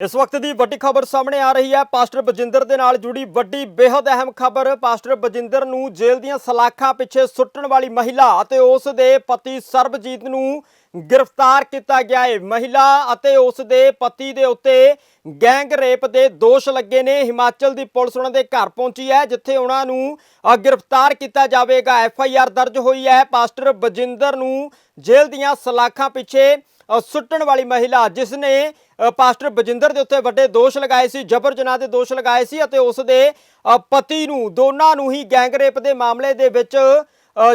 ਇਸ ਵਕਤ ਦੀ ਵੱਡੀ ਖਬਰ ਸਾਹਮਣੇ ਆ ਰਹੀ ਹੈ। ਪਾਸਟਰ ਬਜਿੰਦਰ ਦੇ ਨਾਲ ਜੁੜੀ ਵੱਡੀ ਬੇहद ਅਹਿਮ ਖਬਰ, ਪਾਸਟਰ ਬਜਿੰਦਰ ਨੂੰ ਜੇਲ੍ਹ ਦੀਆਂ ਸਲਾਖਾਂ ਪਿੱਛੇ ਸੁੱਟਣ ਵਾਲੀ ਮਹਿਲਾ ਅਤੇ ਉਸ ਦੇ ਪਤੀ ਸਰਬਜੀਤ ਨੂੰ ਗ੍ਰਿਫਤਾਰ ਕੀਤਾ ਗਿਆ ਹੈ। ਮਹਿਲਾ ਅਤੇ ਉਸ ਦੇ ਪਤੀ ਦੇ ਉੱਤੇ ਗੈਂਗ ਰੇਪ ਦੇ ਦੋਸ਼ ਲੱਗੇ ਨੇ। ਹਿਮਾਚਲ ਦੀ ਪੁਲਿਸ ਉਹਨਾਂ ਦੇ ਘਰ ਪਹੁੰਚੀ ਹੈ, ਜਿੱਥੇ ਉਹਨਾਂ ਨੂੰ ਗ੍ਰਿਫਤਾਰ ਕੀਤਾ ਜਾਵੇਗਾ। ਐਫ ਆਈ ਆਰ ਦਰਜ ਹੋਈ ਹੈ। ਪਾਸਟਰ ਬਜਿੰਦਰ ਨੂੰ ਜੇਲ੍ਹ ਦੀਆਂ ਸਲਾਖਾਂ ਪਿੱਛੇ ਸੁੱਟਣ ਵਾਲੀ ਮਹਿਲਾ, ਜਿਸ ਨੇ ਪਾਸਟਰ ਬਜਿੰਦਰ ਦੇ ਉੱਤੇ ਵੱਡੇ ਦੋਸ਼ ਲਗਾਏ ਸੀ, ਜਬਰ ਜਨਾਹ ਦੇ ਦੋਸ਼ ਲਗਾਏ ਸੀ ਅਤੇ ਉਸ ਦੇ ਪਤੀ ਨੂੰ, ਦੋਨਾਂ ਨੂੰ ਹੀ ਗੈਂਗ ਰੇਪ ਦੇ ਮਾਮਲੇ ਦੇ ਵਿੱਚ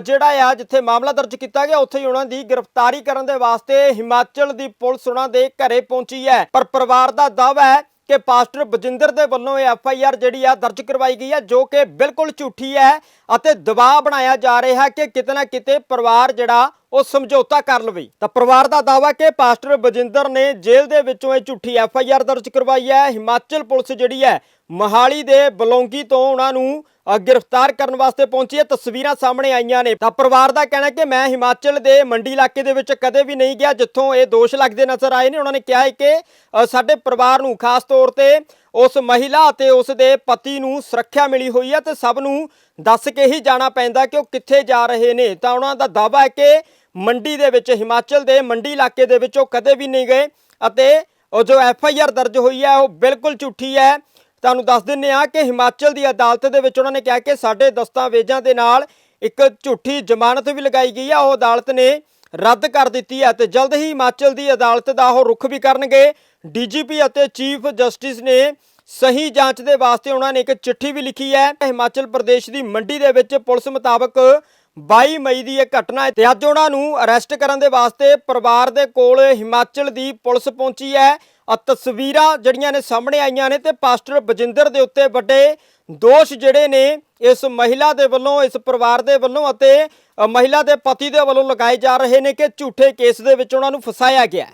ਜਿਹੜਾ ਆ ਜਿੱਥੇ ਮਾਮਲਾ ਦਰਜ ਕੀਤਾ ਗਿਆ, ਉੱਥੇ ਹੀ ਉਹਨਾਂ ਦੀ ਗ੍ਰਿਫਤਾਰੀ ਕਰਨ ਦੇ ਵਾਸਤੇ ਹਿਮਾਚਲ ਦੀ ਪੁਲਿਸ ਉਹਨਾਂ ਦੇ ਘਰੇ ਪਹੁੰਚੀ ਹੈ। ਪਰ ਪਰਿਵਾਰ ਦਾ ਦਾਅਵਾ ਹੈ ਕਿ ਪਾਸਟਰ ਬਜਿੰਦਰ ਦੇ ਵੱਲੋਂ ਇਹ ਐਫ ਆਈ ਆਰ ਜਿਹੜੀ ਆ ਦਰਜ ਕਰਵਾਈ ਗਈ ਹੈ, ਜੋ ਕਿ ਬਿਲਕੁਲ ਝੂਠੀ ਹੈ। ਅਤੇ ਦਬਾਅ ਬਣਾਇਆ ਜਾ ਰਿਹਾ ਹੈ ਕਿ ਕਿਤੇ ਨਾ ਕਿਤੇ ਪਰਿਵਾਰ ਜਿਹੜਾ, ਉਹ ਸਮਝੌਤਾ ਕਰ ਲਵੇ। ਤਾਂ ਪਰਿਵਾਰ ਦਾ ਦਾਅਵਾ ਕਿ ਪਾਸਟਰ ਬਜਿੰਦਰ ਨੇ ਜੇਲ੍ਹ ਦੇ ਵਿੱਚੋਂ ਇਹ ਝੂਠੀ ਐਫ ਆਈ ਆਰ ਦਰਜ ਕਰਵਾਈ ਹੈ। ਹਿਮਾਚਲ ਪੁਲਿਸ ਜਿਹੜੀ ਹੈ, ਮਹਾਲੀ ਦੇ ਬਲੌਂਗੀ ਤੋਂ ਉਹਨਾਂ ਨੂੰ ਗ੍ਰਿਫਤਾਰ ਕਰਨ ਵਾਸਤੇ ਪਹੁੰਚੀ ਹੈ। ਤਸਵੀਰਾਂ ਸਾਹਮਣੇ ਆਈਆਂ ਨੇ। ਤਾਂ ਪਰਿਵਾਰ ਦਾ ਕਹਿਣਾ ਕਿ ਮੈਂ ਹਿਮਾਚਲ ਦੇ ਮੰਡੀ ਇਲਾਕੇ ਦੇ ਵਿੱਚ ਕਦੇ ਵੀ ਨਹੀਂ ਗਿਆ, ਜਿੱਥੋਂ ਇਹ ਦੋਸ਼ ਲੱਗਦੇ ਨਜ਼ਰ ਆਏ ਨੇ। ਉਹਨਾਂ ਨੇ ਕਿਹਾ ਹੈ ਕਿ ਸਾਡੇ ਪਰਿਵਾਰ ਨੂੰ ਖਾਸ ਤੌਰ ਤੇ ਉਸ ਮਹਿਲਾ ਅਤੇ ਉਸ ਦੇ ਪਤੀ ਨੂੰ ਸੁਰੱਖਿਆ ਮਿਲੀ ਹੋਈ ਹੈ ਤੇ ਸਭ ਨੂੰ ਦੱਸ ਕੇ ਹੀ ਜਾਣਾ ਪੈਂਦਾ ਕਿ ਉਹ ਕਿੱਥੇ ਜਾ ਰਹੇ ਨੇ। ਤਾਂ ਉਹਨਾਂ ਦਾ ਦਾਅਵਾ ਹੈ ਕਿ ਮੰਡੀ ਦੇ ਵਿੱਚ, ਹਿਮਾਚਲ ਦੇ ਮੰਡੀ ਇਲਾਕੇ ਦੇ ਵਿੱਚ ਉਹ ਕਦੇ ਵੀ ਨਹੀਂ ਗਏ ਅਤੇ ਉਹ ਜੋ ਐਫ ਆਈ ਆਰ ਦਰਜ ਹੋਈ ਹੈ, ਉਹ ਬਿਲਕੁਲ ਝੂਠੀ ਹੈ। ਤੁਹਾਨੂੰ ਦੱਸ ਦਿੰਨੇ ਆ ਕਿ ਹਿਮਾਚਲ ਦੀ ਅਦਾਲਤ ਦੇ ਵਿੱਚ ਉਹਨਾਂ ਨੇ ਕਿਹਾ ਕਿ ਸਾਡੇ ਦਸਤਾਵੇਜ਼ਾਂ ਦੇ ਨਾਲ ਇੱਕ ਝੂਠੀ ਜ਼ਮਾਨਤ ਵੀ ਲਗਾਈ ਗਈ ਆ ਉਹ ਅਦਾਲਤ ਨੇ ਰੱਦ ਕਰ ਦਿੱਤੀ ਹੈ ਤੇ ਜਲਦ ਹੀ ਹਿਮਾਚਲ ਦੀ ਅਦਾਲਤ ਦਾ ਉਹ ਰੁਖ ਵੀ ਕਰਨਗੇ। ਡੀਜੀਪੀ ਅਤੇ ਚੀਫ ਜਸਟਿਸ ਨੇ ਸਹੀ ਜਾਂਚ ਦੇ ਵਾਸਤੇ ਉਹਨਾਂ ਨੇ ਇੱਕ ਚਿੱਠੀ ਵੀ ਲਿਖੀ ਹੈ। ਹਿਮਾਚਲ ਪ੍ਰਦੇਸ਼ ਦੀ ਮੰਡੀ ਦੇ ਵਿੱਚ ਪੁਲਿਸ ਮੁਤਾਬਕ 22 ਮਈ ਦੀ ਇਹ ਘਟਨਾ ਹੈ ਤੇ ਅੱਜ ਉਹਨਾਂ ਨੂੰ ਅਰੈਸਟ ਕਰਨ ਦੇ ਵਾਸਤੇ ਪਰਿਵਾਰ ਦੇ ਕੋਲ ਹਿਮਾਚਲ ਦੀ ਪੁਲਿਸ ਪਹੁੰਚੀ ਹੈ। ਆ ਤਸਵੀਰਾਂ ਜਿਹੜੀਆਂ ਨੇ ਸਾਹਮਣੇ ਆਈਆਂ ਨੇ ਤੇ ਪਾਸਟਰ ਬਜਿੰਦਰ ਦੇ ਉੱਤੇ ਵੱਡੇ ਦੋਸ਼ ਜਿਹੜੇ ਨੇ ਇਸ ਮਹਿਲਾ ਦੇ ਵੱਲੋਂ, ਇਸ ਪਰਿਵਾਰ ਦੇ ਵੱਲੋਂ ਅਤੇ ਮਹਿਲਾ ਦੇ ਪਤੀ ਦੇ ਵੱਲੋਂ ਲਗਾਏ ਜਾ ਰਹੇ ਨੇ ਕਿ ਝੂਠੇ ਕੇਸ ਦੇ ਵਿੱਚ ਉਹਨਾਂ ਨੂੰ ਫਸਾਇਆ ਗਿਆ ਹੈ।